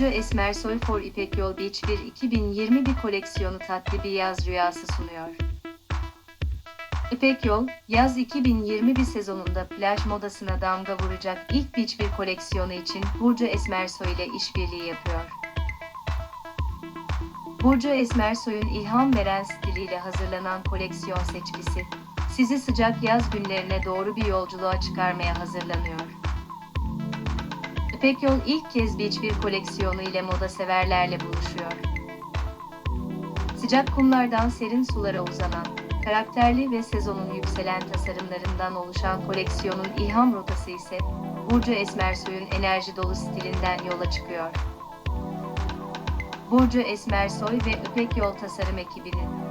Burcu Esmersoy for İpek Yol Beach 1 2021 koleksiyonu tatlı bir yaz rüyası sunuyor. İpek Yol, yaz 2021 sezonunda plaj modasına damga vuracak ilk Beach 1 koleksiyonu için Burcu Esmersoy ile işbirliği yapıyor. Burcu Esmersoy'un ilham veren stiliyle hazırlanan koleksiyon seçkisi, sizi sıcak yaz günlerine doğru bir yolculuğa çıkarmaya hazırlanıyor. İpek Yol ilk kez Beach bir koleksiyonu ile moda severlerle buluşuyor. Sıcak kumlardan serin sulara uzanan, karakterli ve sezonun yükselen tasarımlarından oluşan koleksiyonun ilham rotası ise Burcu Esmersoy'un enerji dolu stilinden yola çıkıyor. Burcu Esmersoy ve İpek Yol Tasarım ekibinin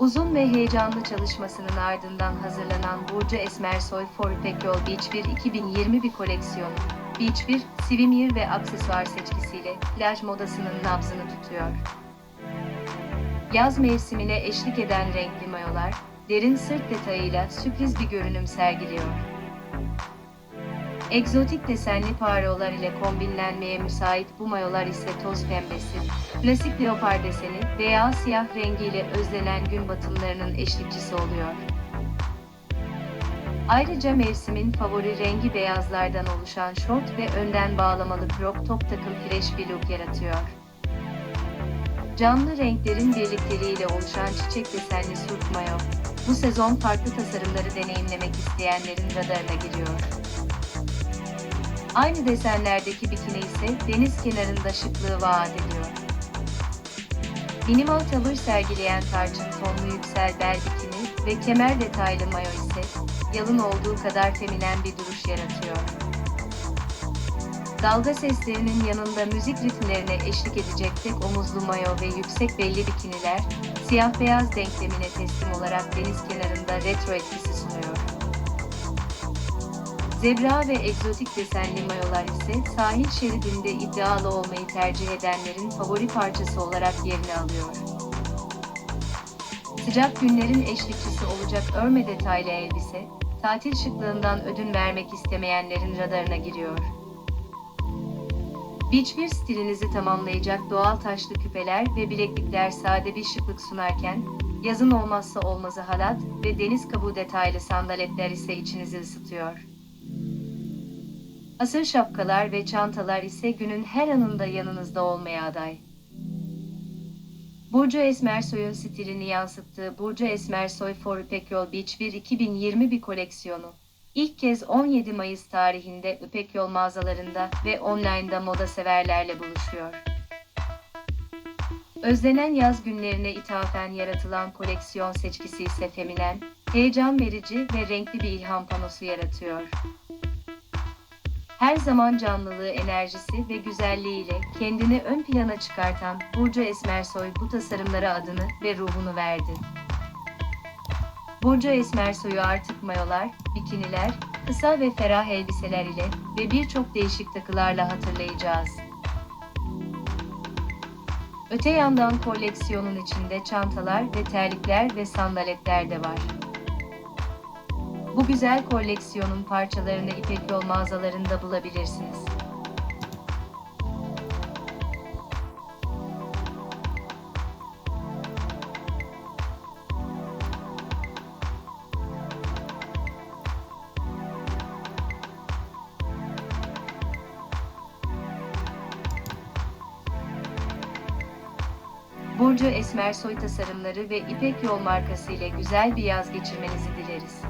Uzun ve heyecanlı çalışmasının ardından hazırlanan Burcu Esmersoy for İpek Yol Beach 1 2021 koleksiyonu, Beach 1, swimwear ve aksesuar seçkisiyle plaj modasının nabzını tutuyor. Yaz mevsimine eşlik eden renkli mayolar, derin sırt detayıyla sürpriz bir görünüm sergiliyor. Egzotik desenli parolar ile kombinlenmeye müsait bu mayolar ise toz pembesi, klasik leopar deseni veya siyah rengiyle özlenen gün batımlarının eşlikçisi oluyor. Ayrıca mevsimin favori rengi beyazlardan oluşan şort ve önden bağlamalı crop top takım fresh bir look yaratıyor. Canlı renklerin birlikteliğiyle oluşan çiçek desenli surf mayo, bu sezon farklı tasarımları deneyimlemek isteyenlerin radarına giriyor. Aynı desenlerdeki bikini ise deniz kenarında şıklığı vaat ediyor. Minimal tavır sergileyen tarçın tonlu yüksel bel bikini ve kemer detaylı mayo ise yalın olduğu kadar feminen bir duruş yaratıyor. Dalga seslerinin yanında müzik ritimlerine eşlik edecek tek omuzlu mayo ve yüksek belli bikiniler, siyah beyaz denklemine teslim olarak deniz kenarında retro etkisi sunuyor. Zebra ve egzotik desenli mayolar ise sahil şeridinde iddialı olmayı tercih edenlerin favori parçası olarak yerini alıyor. Sıcak günlerin eşlikçisi olacak örme detaylı elbise, tatil şıklığından ödün vermek istemeyenlerin radarına giriyor. Beach bir stilinizi tamamlayacak doğal taşlı küpeler ve bileklikler sade bir şıklık sunarken, yazın olmazsa olmazı halat ve deniz kabuğu detaylı sandaletler ise içinizi ısıtıyor. Asır şapkalar ve çantalar ise günün her anında yanınızda olmaya aday. Burcu Esmersoy'un stilini yansıttığı Burcu Esmersoy for İpek Yol Beach 1 2021 koleksiyonu, ilk kez 17 Mayıs tarihinde İpek Yol mağazalarında ve online'da moda severlerle buluşuyor. Özlenen yaz günlerine ithafen yaratılan koleksiyon seçkisi ise feminen, heyecan verici ve renkli bir ilham panosu yaratıyor her zaman canlılığı, enerjisi ve güzelliğiyle kendini ön plana çıkartan Burcu Esmersoy bu tasarımlara adını ve ruhunu verdi. Burcu Esmersoy'u artık mayolar, bikiniler, kısa ve ferah elbiseler ile ve birçok değişik takılarla hatırlayacağız. Öte yandan koleksiyonun içinde çantalar ve terlikler ve sandaletler de var. Bu güzel koleksiyonun parçalarını İpek Yol mağazalarında bulabilirsiniz. Burcu Esmersoy tasarımları ve İpek Yol markası ile güzel bir yaz geçirmenizi dileriz.